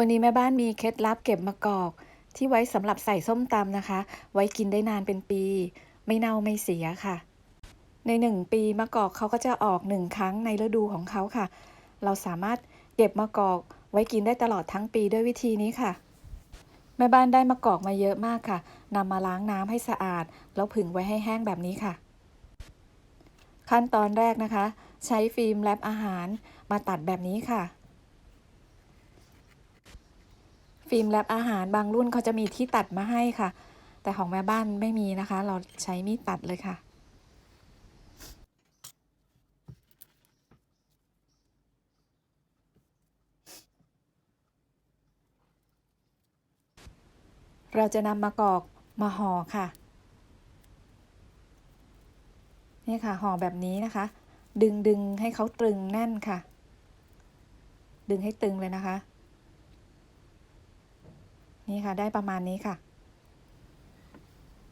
วันนี้แม่บ้านมีเคล็ดลับเก็บมะกอก ที่ไว้สำหรับใส่ส้มตำนะคะ ไว้กินได้นานเป็นปี ไม่เน่าไม่เสียค่ะ ในหนึ่งปีมะกอกเขาก็จะออกหนึ่งครั้งในฤดูของเขาค่ะ เราสามารถเก็บมะกอกไว้กินได้ตลอดทั้งปีด้วยวิธีนี้ค่ะ แม่บ้านได้มะกอกมาเยอะมากค่ะนำมาล้างน้ำให้สะอาด แล้วผึ่งไว้ให้แห้งแบบนี้ค่ะ ขั้นตอนแรกนะคะ ใช้ฟิล์มแรปอาหารมาตัดแบบนี้ค่ะ ฟิล์มแรปอาหารบางรุ่นเขาจะมีที่ตัดมาให้ค่ะ แต่ของแม่บ้านไม่มีนะคะ เราใช้มีดตัดเลยค่ะเราจะนำมะกอกมาห่อค่ะ นี่ค่ะห่อแบบนี้นะคะ ดึงดึงให้เขาตรึงแน่นค่ะ ดึงให้ตึงเลยนะคะ นี่ค่ะ ได้ประมาณนี้ค่ะ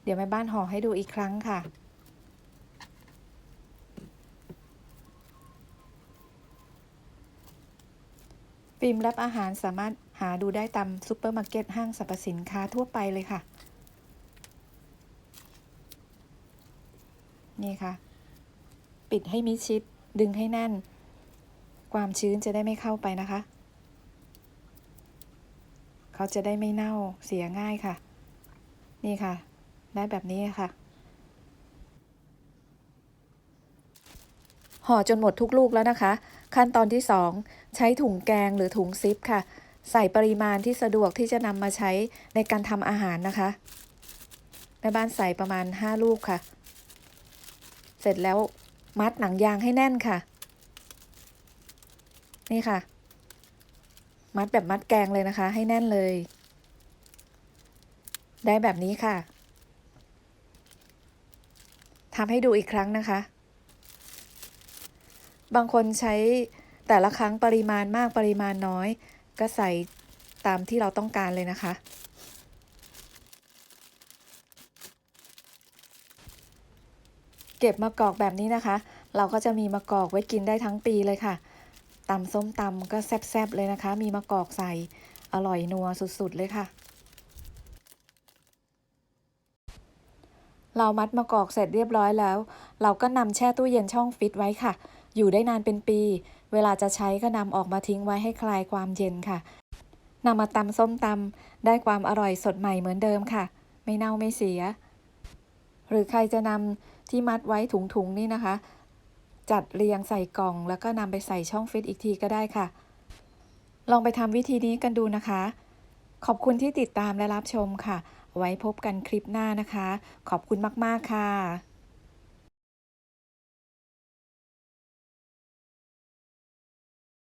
เดี๋ยวแม่บ้านห่อให้ดูอีกครั้งค่ะ ฟิล์มแรปอาหารสามารถหาดูได้ตามซูเปอร์มาร์เก็ตห้างสรรพสินค้าทั่วไปเลยค่ะ นี่ค่ะ ปิดให้มิดชิดดึงให้แน่น ความชื้นจะได้ไม่เข้าไปนะคะ เขาจะได้ไม่เน่าเสียง่ายค่ะ นี่ค่ะ ได้แบบนี้ค่ะ ห่อจนหมดทุกลูกแล้วนะคะ ขั้นตอนที่ 2 ใช้ถุงแกงหรือถุงซิปค่ะ ใส่ปริมาณที่สะดวกที่จะนำมาใช้ในการทำอาหารนะคะแม่บ้านใส่ประมาณ 5 ลูกค่ะ เสร็จแล้วมัดหนังยางให้แน่นค่ะ นี่ค่ะ มัดแบบมัดแกงเลยนะคะ ให้แน่นเลย ได้แบบนี้ค่ะทำให้ดูอีกครั้งนะคะ บางคนใช้แต่ละครั้งปริมาณมากปริมาณน้อย ก็ใส่ตามที่เราต้องการเลยนะคะ เก็บมะกอกแบบนี้นะคะ เราก็จะมีมะกอกไว้กินได้ทั้งปีเลยค่ะ ตำส้มตำก็แซ่บๆเลยนะคะ มีมะกอกใส่ อร่อยนัวสุดๆเลยค่ะ เรามัดมะกอกเสร็จเรียบร้อยแล้ว เราก็นำแช่ตู้เย็นช่องฟิตไว้ค่ะ อยู่ได้นานเป็นปี เวลาจะใช้ก็นำออกมาทิ้งไว้ให้คลายความเย็นค่ะนำมาตำส้มตำได้ความอร่อยสดใหม่เหมือนเดิมค่ะ ไม่เน่าไม่เสีย หรือใครจะนำที่มัดไว้ถุงๆนี่นะคะ จัดเรียงใส่กล่อง แล้วก็นำไปใส่ช่องฟิตอีกทีก็ได้ค่ะ ลองไปทำวิธีนี้กันดูนะคะ ขอบคุณที่ติดตามและรับชมค่ะ ไว้พบกันคลิปหน้านะคะ ขอบคุณมาก ๆ ค่ะ